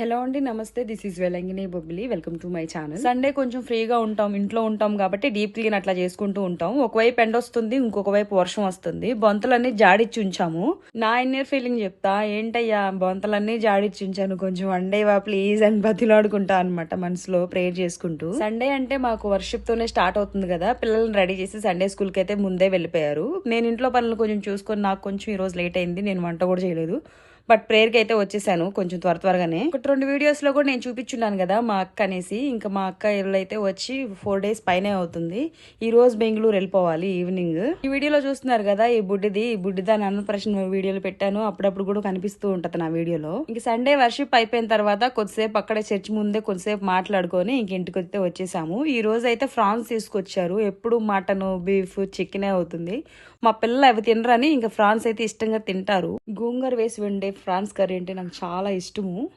Hello అండి నమస్తే. This is Velangini Bobbili welcome to my channel Sunday కొంచెం ఫ్రీగా ఉంటాం ఇంట్లో ఉంటాం కాబట్టి డీప్ క్లీన్ అట్లా చేసుకుంటూ ఉంటాం. ఒకవైపు ఎండ వస్తుంది ఇంకొక వైపు వర్షం వస్తుంది. బొంతలన్నీ జాడిచ్చి ఉంచాము. నా ఇన్నర్ ఫీలింగ్ చెప్తా ఏంటయ్యా బొంతలన్నీ జాడిచ్చి ఉంచాను. కొంచెం వండేవా ప్లీజ్ అని బతిలాడుకుంటా అనమాట మనసులో ప్రేయర్ చేసుకుంటూ. సండే అంటే మాకు వర్షిప్ తోనే స్టార్ట్ అవుతుంది కదా. పిల్లల్ని రెడీ చేసి సండే స్కూల్కి అయితే ముందే వెళ్ళిపోయారు. నేను ఇంట్లో పనులు కొంచెం చూసుకొని నాకు కొంచెం ఈ రోజు లేట్ అయింది. నేను వంట కూడా చేయలేదు. బట్ ప్రేయర్కి అయితే వచ్చేసాను కొంచెం త్వర త్వరగానే. ఒకటి రెండు వీడియోస్లో కూడా నేను చూపించున్నాను కదా మా అక్క అనేసి. ఇంకా మా అక్క అయితే వచ్చి ఫోర్ డేస్ పైనే అవుతుంది. ఈ రోజు బెంగళూరు వెళ్ళిపోవాలి ఈవినింగ్. ఈ వీడియోలో చూస్తున్నారు కదా ఈ బుడ్డిది. ఈ బుడ్డి దాని అన్నప్రశ్న వీడియోలు పెట్టాను. అప్పుడప్పుడు కూడా కనిపిస్తూ ఉంటుంది నా వీడియోలో. ఇంక సండే వర్షిప్ అయిపోయిన తర్వాత కొద్దిసేపు అక్కడే చర్చ్ ముందే కొద్దిసేపు మాట్లాడుకొని ఇంక ఇంటికి వస్తే వచ్చేసాము. ఈ రోజు అయితే ఫ్రాన్స్ తీసుకొచ్చారు. ఎప్పుడు మటన్ బీఫ్ చికెనే అవుతుంది. మా పిల్లలు అవి తినరని ఇంకా ఫ్రాన్స్ అయితే ఇష్టంగా తింటారు. గోంగూర వేసి వండే ఫ్రాన్స్ కర్రీ అంటే నాకు చాలా ఇష్టము.